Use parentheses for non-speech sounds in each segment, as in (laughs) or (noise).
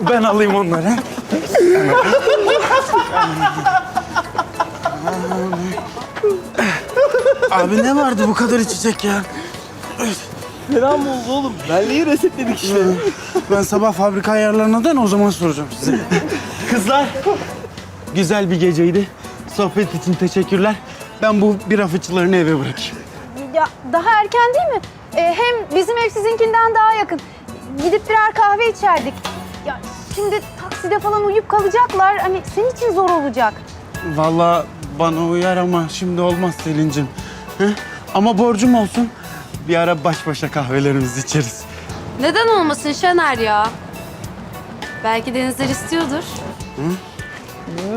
Ben alayım onları. Abi ne vardı bu kadar içecek ya? Fena mı oldu oğlum? Belleği resetledik işte. Ben sabah fabrika ayarlarına dön o zaman soracağım size. Kızlar, güzel bir geceydi. Sohbet için teşekkürler. Ben bu bira fıçılarını eve bırakayım. Ya daha erken değil mi? Ee, hem bizim ev sizinkinden daha yakın. Gidip birer kahve içerdik. Ya şimdi takside falan uyuyup kalacaklar. Hani senin için zor olacak. Vallahi bana uyar ama şimdi olmaz Selin'cim. Hı? Ama borcum olsun. Bir ara baş başa kahvelerimizi içeriz. Neden olmasın Şener ya? Belki Denizler istiyordur.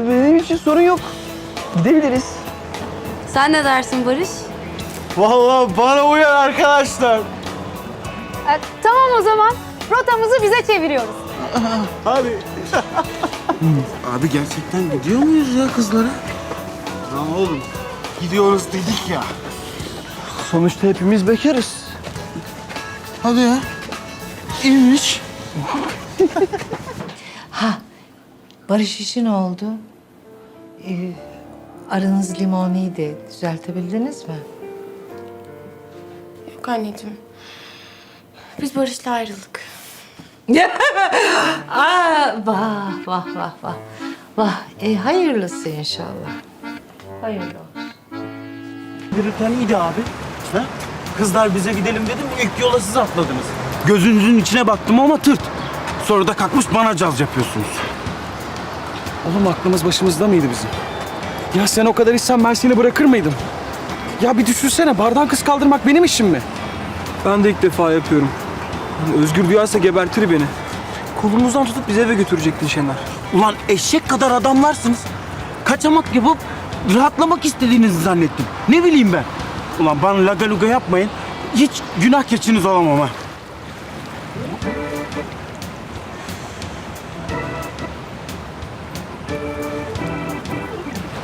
Benim için sorun yok. Gidebiliriz. Sen ne dersin Barış? Vallahi bana uyar arkadaşlar. Ee, tamam o zaman. Rotamızı bize çeviriyoruz. Abi. (laughs) Abi gerçekten gidiyor muyuz ya kızlara? Lan oğlum. Gidiyoruz dedik ya. Sonuçta hepimiz bekarız. Hadi ya. İyiymiş. (laughs) Barış işi ne oldu? Ee, aranız limoniydi. Düzeltebildiniz mi? Yok anneciğim. Biz Barış'la ayrıldık. (laughs) Aa, vah vah vah vah. Vah, e, hayırlısı inşallah. Hayırlı olsun. Yürürken iyiydi abi. Ha? Kızlar bize gidelim dedim ilk yola siz atladınız. Gözünüzün içine baktım ama tırt. Sonra da kalkmış bana caz yapıyorsunuz. Oğlum aklımız başımızda mıydı bizim? Ya sen o kadar içsen ben seni bırakır mıydım? Ya bir düşünsene bardan kız kaldırmak benim işim mi? Ben de ilk defa yapıyorum. Özgür duyarsa gebertir beni. Kolumuzdan tutup bizi eve götürecektin Şener. Ulan eşek kadar adamlarsınız. Kaçamak yapıp rahatlamak istediğinizi zannettim. Ne bileyim ben. Ulan bana laga luga yapmayın. Hiç günah keçiniz olamam ha.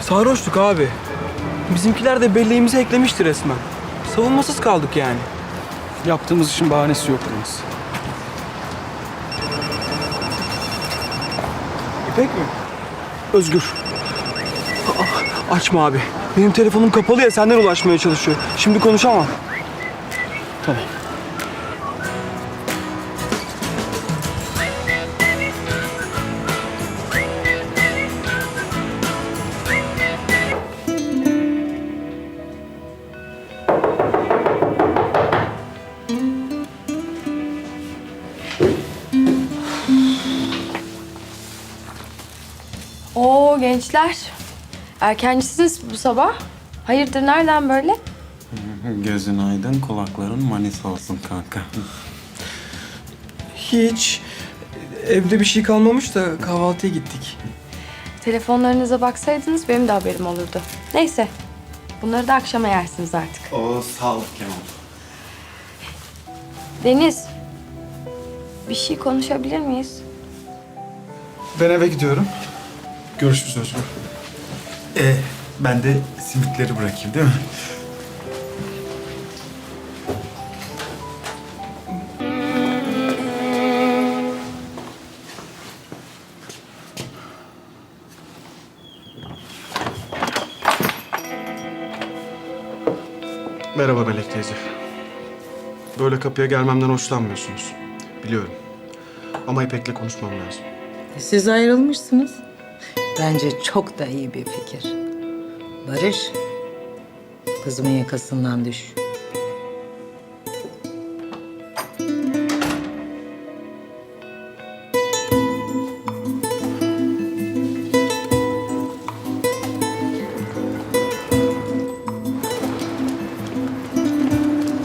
Sarhoştuk abi. Bizimkiler de belleğimizi eklemişti resmen. Savunmasız kaldık yani. Yaptığımız işin bahanesi yok Deniz. İpek mi? Özgür. Aa, açma abi. Benim telefonum kapalı ya senden ulaşmaya çalışıyor. Şimdi konuşamam. Tamam. Oo gençler. Erkencisiniz bu sabah. Hayırdır nereden böyle? Gözün aydın, kulakların manis olsun kanka. Hiç. Evde bir şey kalmamış da kahvaltıya gittik. Telefonlarınıza baksaydınız benim de haberim olurdu. Neyse. Bunları da akşama yersiniz artık. O sağlık Kemal. Deniz. Bir şey konuşabilir miyiz? Ben eve gidiyorum. Görüşürüz Özgür. Ee, ben de simitleri bırakayım değil mi? Merhaba Melek teyze. Böyle kapıya gelmemden hoşlanmıyorsunuz. Biliyorum. Ama İpek'le konuşmam lazım. Siz ayrılmışsınız. Bence çok da iyi bir fikir. Barış, kızımın yakasından düş.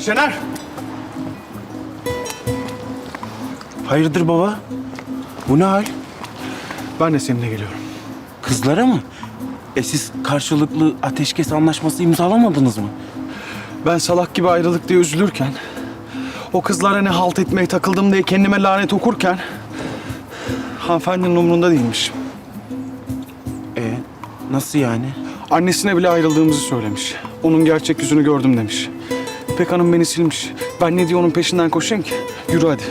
Şener! Hayırdır baba? Bu ne hal? Ben de seninle geliyorum. Kızlara mı? E siz karşılıklı ateşkes anlaşması imzalamadınız mı? Ben salak gibi ayrılık diye üzülürken... ...o kızlara ne halt etmeye takıldım diye kendime lanet okurken... ...hanımefendinin umurunda değilmiş. E nasıl yani? Annesine bile ayrıldığımızı söylemiş. Onun gerçek yüzünü gördüm demiş. İpek Hanım beni silmiş. Ben ne diye onun peşinden koşayım ki? Yürü hadi.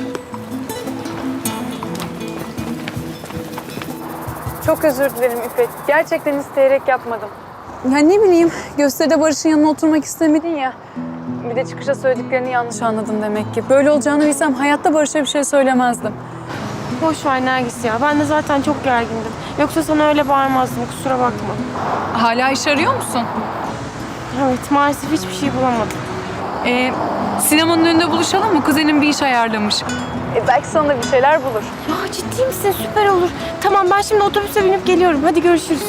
Çok özür dilerim İpek. Gerçekten isteyerek yapmadım. Ya ne bileyim, gösteride Barış'ın yanına oturmak istemedin ya. Bir de çıkışta söylediklerini yanlış anladın demek ki. Böyle olacağını bilsem hayatta Barış'a bir şey söylemezdim. Boş ver Nergis ya. Ben de zaten çok gergindim. Yoksa sana öyle bağırmazdım. Kusura bakma. Hala iş arıyor musun? Evet maalesef hiçbir şey bulamadım. Ee, sinemanın önünde buluşalım mı? Kuzenim bir iş ayarlamış. E, belki sana da bir şeyler bulur. Ya ciddi misin? Süper olur. Tamam ben şimdi otobüse binip geliyorum. Hadi görüşürüz.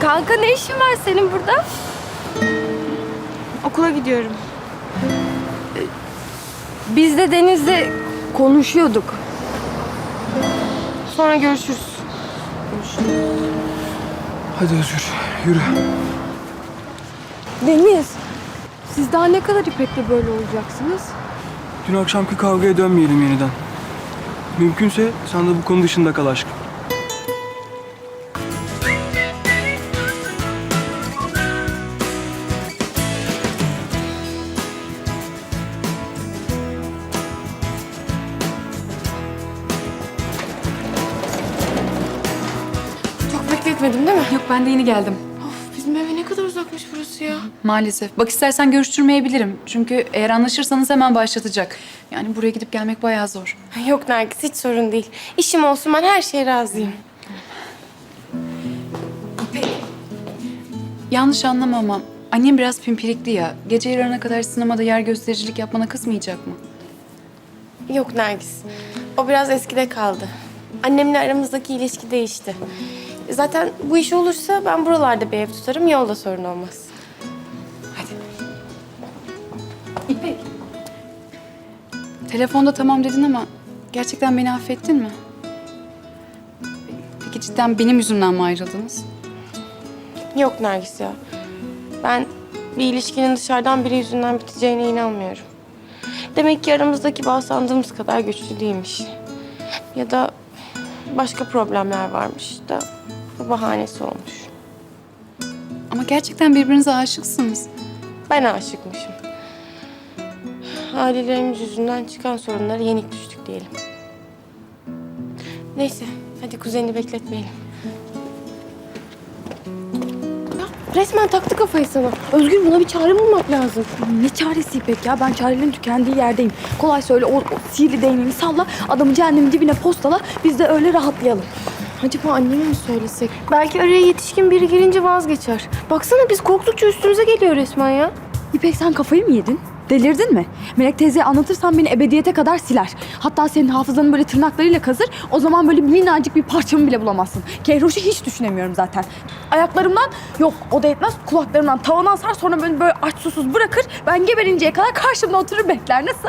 Kanka ne işin var senin burada? Okula gidiyorum. Biz de Deniz'le konuşuyorduk. Sonra görüşürüz. Hadi Özgür yürü. Deniz. Siz daha ne kadar İpek'le böyle olacaksınız? Dün akşamki kavgaya dönmeyelim yeniden. Mümkünse sen de bu konu dışında kal aşkım. Çok bekletmedim değil mi? Yok ben de yeni geldim. Bizim eve ne kadar uzakmış burası ya. Maalesef. Bak istersen görüştürmeyebilirim. Çünkü eğer anlaşırsanız hemen başlatacak. Yani buraya gidip gelmek bayağı zor. Yok Nergis hiç sorun değil. İşim olsun ben her şeye razıyım. Yanlış anlama ama annem biraz pimpirikli ya. Gece yarına kadar sinemada yer göstericilik yapmana kızmayacak mı? Yok Nergis. O biraz eskide kaldı. Annemle aramızdaki ilişki değişti. Zaten bu iş olursa ben buralarda bir ev tutarım. Yolda sorun olmaz. İpek. Telefonda tamam dedin ama gerçekten beni affettin mi? Peki cidden benim yüzümden mi ayrıldınız? Yok Nergis ya. Ben bir ilişkinin dışarıdan biri yüzünden biteceğine inanmıyorum. Demek ki aramızdaki bağ sandığımız kadar güçlü değilmiş. Ya da başka problemler varmış da bu bahanesi olmuş. Ama gerçekten birbirinize aşıksınız. Ben aşıkmışım. Ailelerimiz yüzünden çıkan sorunlara yenik düştük diyelim. Neyse, hadi kuzenini bekletmeyelim. Ya, resmen taktı kafayı sana. Özgür buna bir çare bulmak lazım. Ne çaresi İpek ya? Ben çarelerin tükendiği yerdeyim. Kolay söyle o, o sihirli değneğini salla, adamı cehennemin dibine postala, biz de öyle rahatlayalım. Acaba anneme mi söylesek? Belki araya yetişkin biri girince vazgeçer. Baksana biz korktukça üstümüze geliyor resmen ya. İpek sen kafayı mı yedin? Delirdin mi? Melek teyzeye anlatırsan beni ebediyete kadar siler. Hatta senin hafızanı böyle tırnaklarıyla kazır. O zaman böyle minnacık bir parçamı bile bulamazsın. Kehroş'u hiç düşünemiyorum zaten. Ayaklarımdan yok o da yetmez kulaklarımdan tavana asar sonra beni böyle aç susuz bırakır. Ben geberinceye kadar karşımda oturur bekler. Nasıl?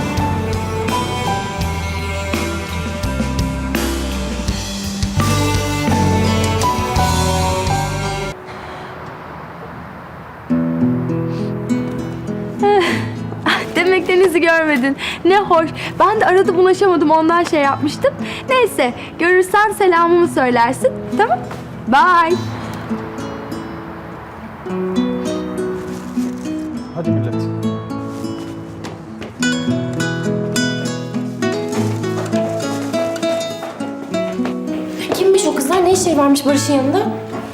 görmedin. Ne hoş. Ben de arada bulaşamadım ondan şey yapmıştım. Neyse görürsen selamımı söylersin. Tamam. Bye. Hadi millet. Kimmiş o kızlar? Ne işleri varmış Barış'ın yanında?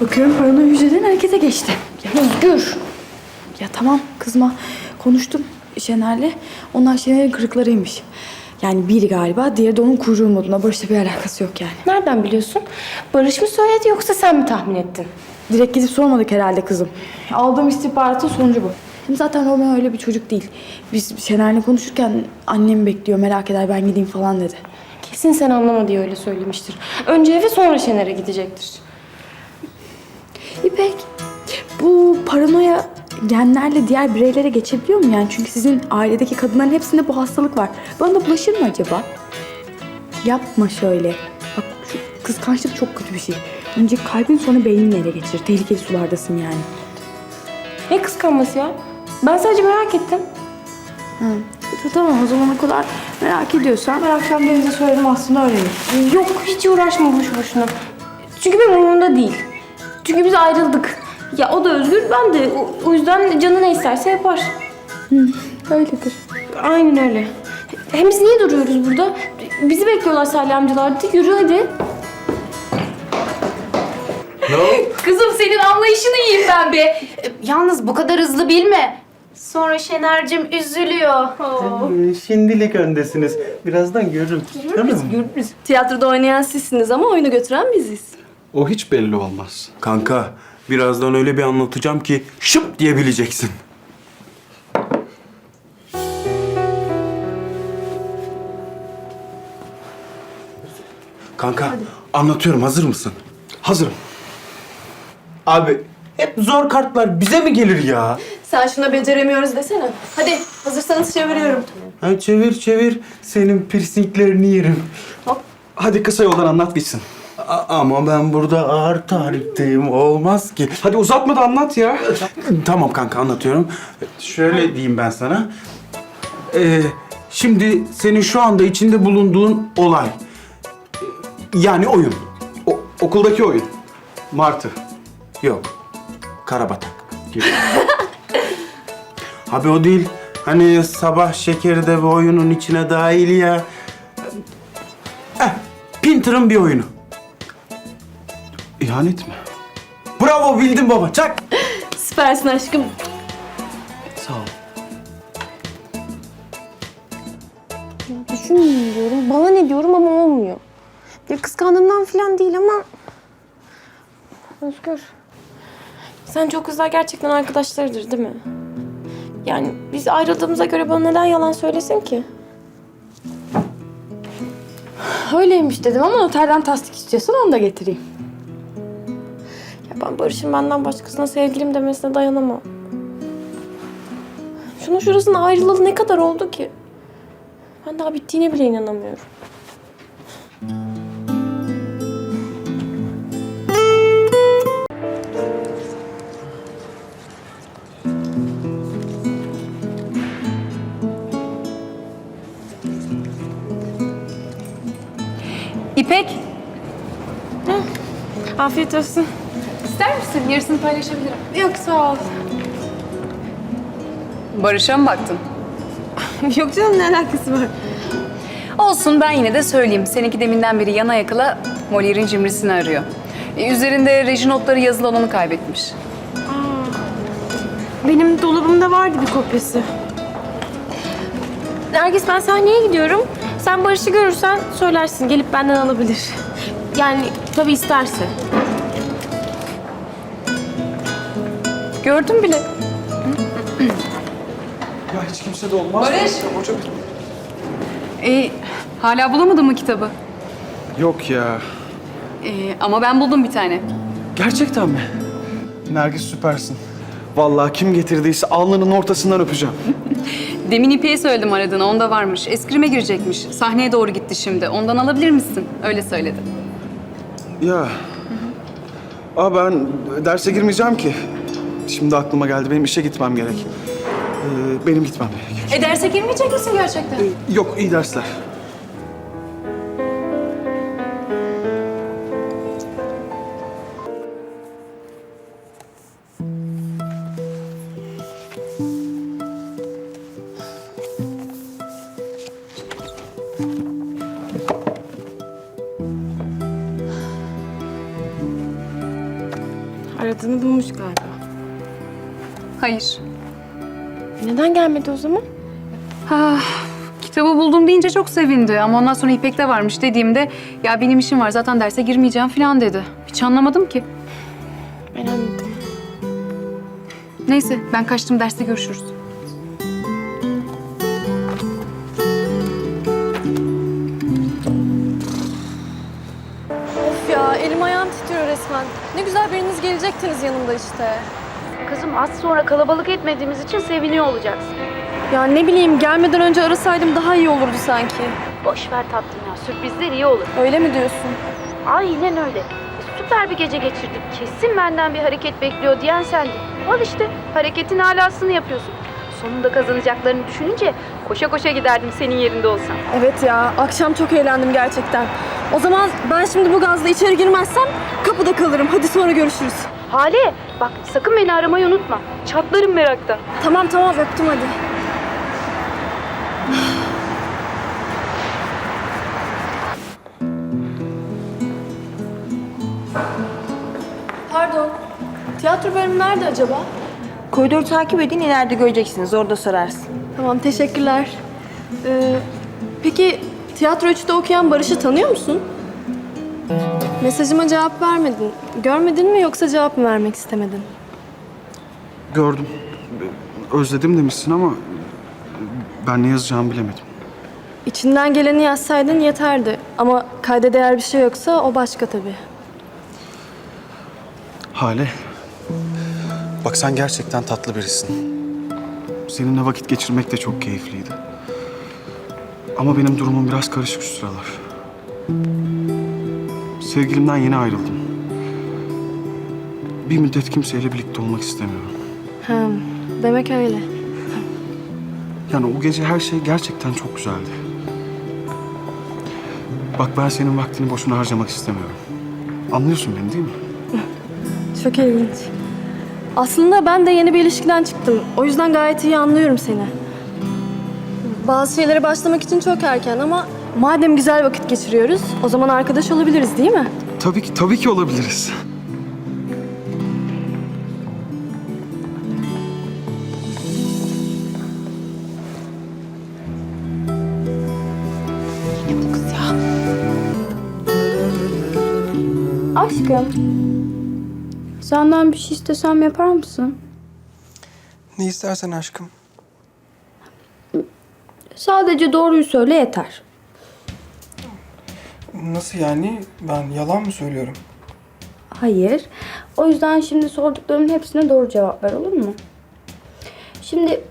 Bakıyorum paranoya hücreden harekete geçti. Ya Özgür. Ya tamam kızma. Konuştum Şener'le. Onlar Şener'in kırıklarıymış. Yani biri galiba, diğeri de onun kuyruğu moduna. Barış'la bir alakası yok yani. Nereden biliyorsun? Barış mı söyledi yoksa sen mi tahmin ettin? Direkt gidip sormadık herhalde kızım. Aldığım istihbaratın sonucu bu. Hem zaten Romeo öyle bir çocuk değil. Biz Şener'le konuşurken annem bekliyor merak eder ben gideyim falan dedi. Kesin sen anlama diye öyle söylemiştir. Önce eve sonra Şener'e gidecektir. İpek, bu paranoya genlerle diğer bireylere geçebiliyor mu yani? Çünkü sizin ailedeki kadınların hepsinde bu hastalık var. Bana da bulaşır mı acaba? Yapma şöyle. Bak şu kıskançlık çok kötü bir şey. Önce kalbin sonra beynini ele geçirir. Tehlikeli sulardasın yani. Ne kıskanması ya? Ben sadece merak ettim. Tamam o zaman o kadar merak ediyorsan ben akşam Deniz'e söyledim aslında öyleyim. Yok hiç uğraşma boş boşuna. Çünkü benim umurumda değil. Çünkü biz ayrıldık. Ben de. O, o yüzden canı ne isterse yapar. Öyledir. Aynen öyle. Hem biz niye duruyoruz burada? Bizi bekliyorlar Salih amcalar. Hadi yürü hadi. (laughs) Kızım senin anlayışını yiyeyim ben be. Yalnız bu kadar hızlı bilme. Sonra Şener'cim üzülüyor. Şimdilik öndesiniz. Birazdan görürüm. Tamam Tiyatroda oynayan sizsiniz ama oyunu götüren biziz. O hiç belli olmaz. Kanka birazdan öyle bir anlatacağım ki şıp diyebileceksin. Kanka anlatıyorum hazır mısın? Hazırım. Abi hep zor kartlar bize mi gelir ya? Sen şuna beceremiyoruz desene. Hadi hazırsanız çeviriyorum. Ha, çevir çevir senin piercinglerini yerim. Hadi kısa yoldan anlat gitsin. Ama ben burada ağır tarifteyim olmaz ki. Hadi uzatma da anlat ya. Tamam kanka anlatıyorum. Şöyle diyeyim ben sana. Ee, şimdi senin şu anda içinde bulunduğun olay. Yani oyun. O, okuldaki oyun. Martı. Yok. Karabatak gibi. (laughs) Abi o değil. Hani sabah şekeri de bu oyunun içine dahil ya. Eh, Pinter'ın bir oyunu. İhanet mi? Bravo bildin baba çak. Süpersin aşkım. Sağ ol. Düşünmeyeyim diyorum. Bana ne diyorum ama olmuyor. Ya kıskandığımdan falan değil ama... Özgür. Sen çok kızlar gerçekten arkadaşlarıdır değil mi? Yani biz ayrıldığımıza göre bana neden yalan söylesin ki? Öyleymiş dedim ama noterden tasdik istiyorsan onu da getireyim. Ya ben Barış'ın benden başkasına sevgilim demesine dayanamam. Şunun şurasına ayrılalı ne kadar oldu ki? Ben daha bittiğine bile inanamıyorum. İpek, Afiyet olsun. İster misin? Yarısını paylaşabilirim. Yok sağ ol. Barış'a mı baktın? (laughs) Yok canım ne alakası var? Olsun ben yine de söyleyeyim. Seninki deminden beri yana yakıla Moliere'in cimrisini arıyor. E, üzerinde reji notları yazılı olanı kaybetmiş. Benim dolabımda vardı bir kopyası. Nergis ben sahneye gidiyorum. Sen Barış'ı görürsen söylersin. Gelip benden alabilir. Yani tabii isterse. Gördüm bile. Ya hiç kimse de olmaz. Barış! Hoca... E, hala bulamadın mı kitabı? Yok ya. E, ama ben buldum bir tane. Gerçekten mi? Nergis süpersin. Vallahi kim getirdiyse alnının ortasından öpeceğim. (laughs) Demin İpek'e söyledim aradığını. Onda varmış. Eskrime girecekmiş. Sahneye doğru gitti şimdi. Ondan alabilir misin? Öyle söyledi. Ya. Aa ben derse girmeyeceğim ki. Şimdi aklıma geldi. Benim işe gitmem gerek. Ee, benim gitmem gerek. E derse girmeyecek misin gerçekten? Yok iyi dersler. Aradığını bulmuş galiba. Hayır. Neden gelmedi o zaman? Ha, kitabı buldum deyince çok sevindi ama ondan sonra İpek'te varmış dediğimde ya benim işim var zaten derse girmeyeceğim falan dedi. Hiç anlamadım ki. Ben anladım. Neyse ben kaçtım derste görüşürüz. Of ya elim ayağım titriyor resmen. Ne güzel biriniz gelecektiniz yanımda işte. Kızım az sonra kalabalık etmediğimiz için seviniyor olacaksın. Ya ne bileyim gelmeden önce arasaydım daha iyi olurdu sanki. Boş ver tatlım ya. Sürprizler iyi olur. Öyle mi diyorsun? Aynen öyle. E, süper bir gece geçirdik. Kesin benden bir hareket bekliyor diyen sendin. Al işte hareketin alasını yapıyorsun. sonunda kazanacaklarını düşününce koşa koşa giderdim senin yerinde olsam. Evet ya, akşam çok eğlendim gerçekten. O zaman ben şimdi bu gazla içeri girmezsem kapıda kalırım. Hadi sonra görüşürüz. Hale bak sakın beni aramayı unutma. Çatlarım meraktan. Tamam tamam öptüm hadi. Pardon. Tiyatro bölümü nerede acaba? Koridoru takip edin ileride göreceksiniz. Orada sorarsın. Tamam teşekkürler. Ee, peki tiyatro 3'te okuyan Barış'ı tanıyor musun? Mesajıma cevap vermedin. Görmedin mi yoksa cevap mı vermek istemedin? Gördüm. Özledim demişsin ama ben ne yazacağımı bilemedim. İçinden geleni yazsaydın yeterdi. Ama kayda değer bir şey yoksa o başka tabii. Hale. Bak sen gerçekten tatlı birisin. Seninle vakit geçirmek de çok keyifliydi. Ama benim durumum biraz karışık şu sıralar. Sevgilimden yeni ayrıldım. Bir müddet kimseyle birlikte olmak istemiyorum. Ha, demek öyle. Yani o gece her şey gerçekten çok güzeldi. Bak ben senin vaktini boşuna harcamak istemiyorum. Anlıyorsun beni değil mi? Çok ilginç. Aslında ben de yeni bir ilişkiden çıktım. O yüzden gayet iyi anlıyorum seni. Bazı şeylere başlamak için çok erken ama madem güzel vakit geçiriyoruz, o zaman arkadaş olabiliriz değil mi? Tabii ki, tabii ki olabiliriz. Aşkım. Senden bir şey istesem yapar mısın? Ne istersen aşkım. Sadece doğruyu söyle yeter. Nasıl yani? Ben yalan mı söylüyorum? Hayır. O yüzden şimdi sorduklarımın hepsine doğru cevap ver olur mu? Şimdi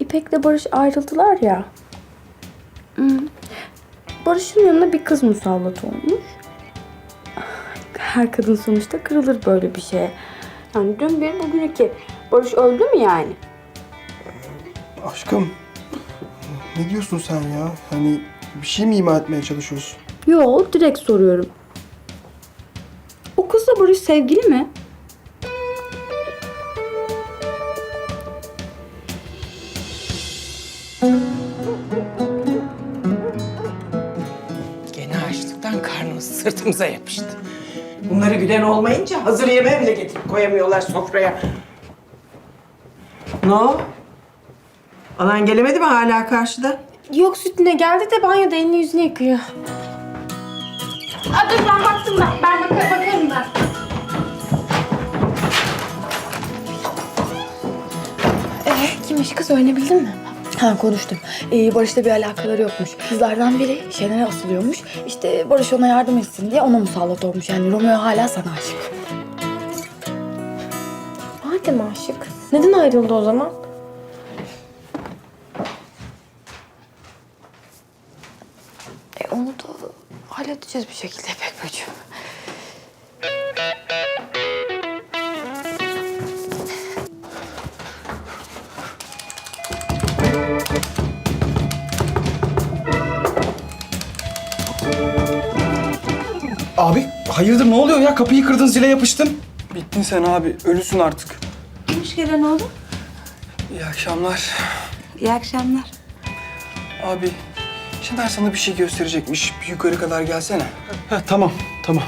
İpek'le Barış ayrıldılar ya. Barış'ın yanına bir kız musallat olmuş. Her kadın sonuçta kırılır böyle bir şeye. Yani dün bir bugün iki. Barış öldü mü yani? Aşkım. Ne diyorsun sen ya? Hani bir şey mi ima etmeye çalışıyorsun? Yok direkt soruyorum. O kızla Barış sevgili mi? Gene açlıktan karnımız sırtımıza yapıştı. Bunları gülen olmayınca hazır yemeği bile getirip koyamıyorlar sofraya. Ne o? Anan gelemedi mi hala karşıda? Yok sütüne geldi de banyoda elini yüzünü yıkıyor. Aa, dur ben baktım ben. Ben baka- bakarım ben. Ee, kimmiş kız öğrenebildin mi? Ha konuştum. Ee, Barış'la bir alakaları yokmuş. Kızlardan biri Şener'e asılıyormuş. İşte Barış ona yardım etsin diye ona musallat olmuş. Yani Romeo hala sana aşık. Madem aşık. Neden ayrıldı o zaman? E onu da halledeceğiz bir şekilde İpek bacım. Abi hayırdır ne oluyor ya? Kapıyı kırdın zile yapıştın. Bittin sen abi. Ölüsün artık. Kimmiş gelen oğlum? İyi akşamlar. İyi akşamlar. Abi, Şener sana bir şey gösterecekmiş. Bir yukarı kadar gelsene. Ha, tamam tamam.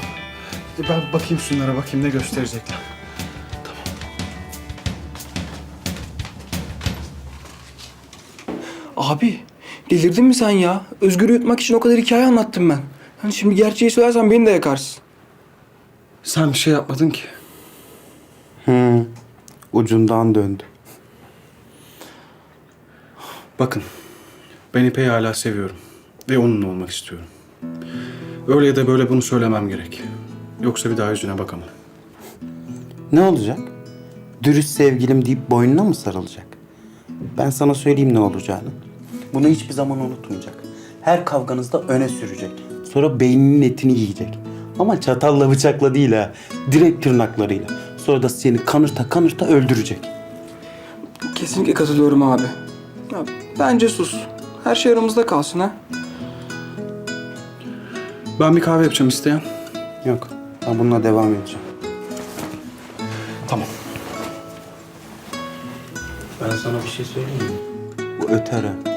Ben bakayım şunlara bakayım ne gösterecekler. Abi, delirdin mi sen ya? Özgür'ü yutmak için o kadar hikaye anlattım ben. Hani şimdi gerçeği söylersen beni de yakarsın. Sen bir şey yapmadın ki. Hı, ucundan döndü. Bakın, ben İpek'i hala seviyorum ve onunla olmak istiyorum. Öyle ya da böyle bunu söylemem gerek. Yoksa bir daha yüzüne bakamam. Ne olacak? Dürüst sevgilim deyip boynuna mı sarılacak? Ben sana söyleyeyim ne olacağını. Bunu hiçbir zaman unutmayacak. Her kavganızda öne sürecek. Sonra beyninin etini yiyecek. Ama çatalla bıçakla değil ha. Direkt tırnaklarıyla. Sonra da seni kanırta kanırta öldürecek. Kesinlikle katılıyorum abi. Ya, bence sus. Her şey aramızda kalsın ha. Ben bir kahve yapacağım isteyen. Yok. Ben bununla devam edeceğim. Tamam. Ben sana bir şey söyleyeyim mi? Bu öter ha.